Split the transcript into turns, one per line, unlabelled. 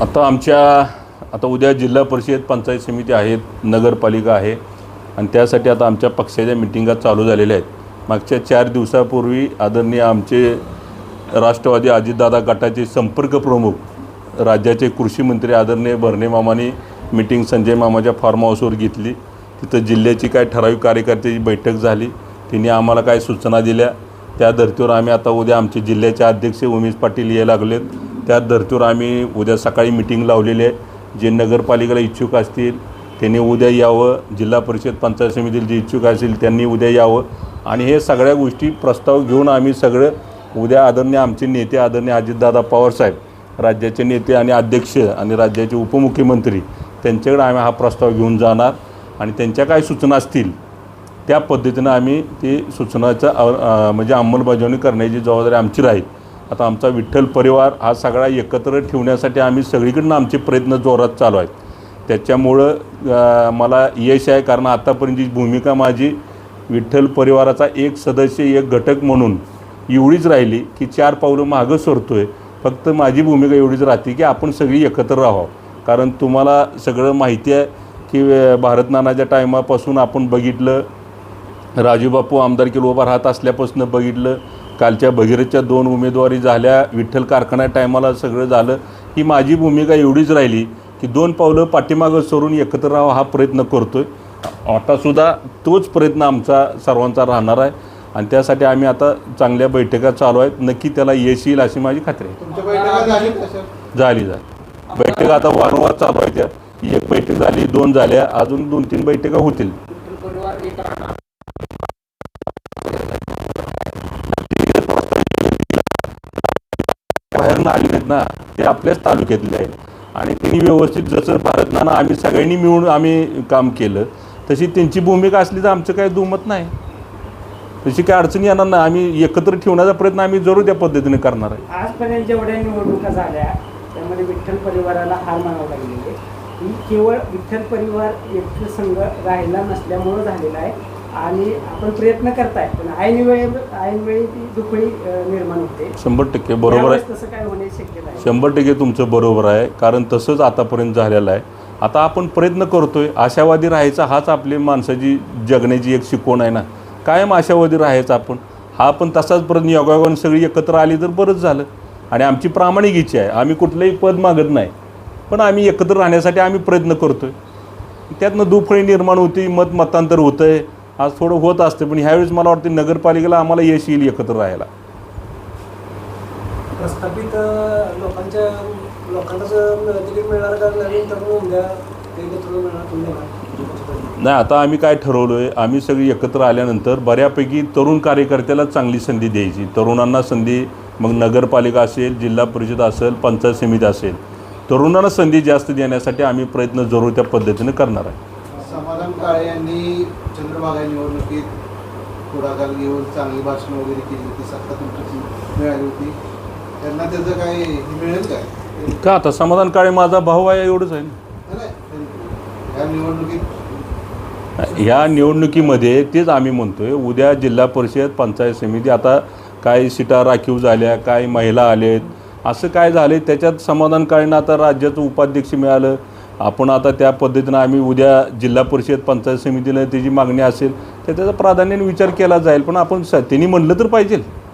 आता आमच्या आता उद्या जिल्हा परिषद पंचायत समिती आहेत नगरपालिका आहे आणि त्यासाठी आता आमच्या पक्षाच्या मिटिंगा चालू झालेल्या आहेत. मागच्या चार दिवसापूर्वी आदरणीय आमचे राष्ट्रवादी अजितदादा गटाचे संपर्क प्रमुख राज्याचे कृषी मंत्री आदरणीय भरणे मामाने मिटिंग संजय मामाच्या फार्म हाऊसवर घेतली. तिथं जिल्ह्याची काय ठराविक कार्यकर्त्याची बैठक झाली. तिने आम्हाला काय सूचना दिल्या. त्या धर्तीवर आम्ही आता उद्या आमचे जिल्ह्याचे अध्यक्ष उमेश पाटील यायला लागलेत. त्या धर्तीवर आम्ही उद्या सकाळी मिटिंग लावलेली आहे. जे नगरपालिकेला इच्छुक असतील त्यांनी उद्या यावं. जिल्हा परिषद पंचायत समितीतील जे इच्छुक असतील त्यांनी उद्या यावं. आणि हे सगळ्या गोष्टी प्रस्ताव घेऊन आम्ही सगळं उद्या आदरणीय आमचे नेते आदरणीय अजितदादा पवारसाहेब राज्याचे नेते आणि अध्यक्ष आणि राज्याचे उपमुख्यमंत्री त्यांच्याकडे आम्ही हा प्रस्ताव घेऊन जाणार. आणि त्यांच्या काय सूचना असतील त्या पद्धतीनं आम्ही ती सूचनाचा म्हणजे अंमलबजावणी करण्याची जबाबदारी आमची राहील. आता आमचा विठ्ठल परिवार हा सगळा एकत्र ठेवण्यासाठी आम्ही सगळीकडनं आमचे प्रयत्न जोरात चालू आहेत. त्याच्यामुळं मला यश आहे कारण आत्तापर्यंतची भूमिका माझी विठ्ठल परिवाराचा एक सदस्य एक घटक म्हणून एवढीच राहिली की चार पावलं मागं सरतो आहे फक्त माझी भूमिका एवढीच राहते की आपण सगळी एकत्र राहावं. कारण तुम्हाला सगळं माहिती आहे की भारतनानाच्या टायमापासून आपण बघितलं राजूबापू आमदारकीला उभा राहत असल्यापासून बघितलं कालच्या भगीरथच्या दोन उमेदवारी झाल्या. विठ्ठल कारखाना टायमाला सगळं झालं. ही माझी भूमिका एवढीच राहिली की दोन पावलं पाठीमागं सरून एकत्र राहावं हा प्रयत्न करतो आहे आतासुद्धा तोच प्रयत्न आमचा सर्वांचा राहणार आहे. आणि त्यासाठी आम्ही आता चांगल्या बैठका चालू आहेत. नक्की त्याला यश येईल अशी माझी खात्री आहे.
झाली
झाली बैठका आता वारंवार चालू आहेत. त्या एक बैठक झाली दोन झाल्या. अजून दोन तीन बैठका होतील. बाहेरनं आले आहेत ना ते आपल्याच तालुक्यातले आहेत. आणि त्यांनी व्यवस्थित जसं भारतनाना आम्ही सगळ्यांनी मिळून आम्ही काम केलं तशी त्यांची भूमिका असली तर आमचं काही दुमत नाही. तशी काही अडचणी येणार नाही. आम्ही एकत्र ठेवण्याचा प्रयत्न आम्ही जरूर त्या पद्धतीने करणार आहे.
आजपर्यंत जेवढ्या निवडणुका झाल्या त्यामध्ये विठ्ठल परिवाराला हार मानावं लागलेली आहे. ही केवळ विठ्ठल परिवार एक संघ राहिला नसल्यामुळं झालेला आहे. आणि आपण प्रयत्न करताय पण ऐनवेळी ऐनवेळी ती दुखळी निर्माण होते.
शंभर टक्के बरोबर आहे.
तसं काय होण्याची शक्यता आहे
शंभर टक्के तुमचं बरोबर आहे कारण तसंच आतापर्यंत झालेलं आहे. आता आपण प्रयत्न करतोय आशावादी राहायचा हाच आपली माणसाची जगण्याची एक शिकवण आहे ना. कायम आशावादी राहायचं आपण. हा पण तसाच परत योगायोगाने सगळी एकत्र आली तर बरंच झालं. आणि आमची प्रामाणिक इच्छा आहे. आम्ही कुठलंही पद मागत नाही. पण आम्ही एकत्र राहण्यासाठी आम्ही प्रयत्न करतोय. त्यातनं दुफळी निर्माण होती मत मतांतर होतं आहे आज थोडं होत असतं पण ह्यावेळेस मला वाटतं नगरपालिकेला आम्हाला यश येईल एकत्र राहायला.
प्रस्थापित लोकांच्या?
नाही आता आम्ही काय ठरवलं आहे आम्ही सगळी एकत्र आल्यानंतर बऱ्यापैकी तरुण कार्यकर्त्याला चांगली संधी द्यायची. तरुणांना संधी मग नगरपालिका असेल जिल्हा परिषद असेल पंचायत समिती असेल तरुणांना संधी जास्त देण्यासाठी आम्ही प्रयत्न जरूर त्या पद्धतीने करणार आहे.
समाधान काळे यांनी चंद्रभागा निवडणुकीत पुढाकार घेऊन चांगली भाषण वगैरे केली होती सत्ता तुमची मिळाली होती. त्यांना त्याचं काय हे मिळेल काय?
का आता? समाधान काळे माझा भाऊ आहे एवढंच आहे ना.
या निवडणुकीत
ह्या निवडणुकीमध्ये तेच आम्ही म्हणतोय उद्या जिल्हा परिषद पंचायत समिती आता काही सीटा राखीव झाल्या काही महिला आलेत असं काय झाले त्याच्यात समाधान काळीनं आता राज्याचं उपाध्यक्ष मिळालं आपण आता त्या पद्धतीनं आम्ही उद्या जिल्हा परिषद पंचायत समितीला त्याची मागणी असेल तर त्याचा प्राधान्याने विचार केला जाईल. पण आपण स- त्यांनी म्हणलं तर पाहिजे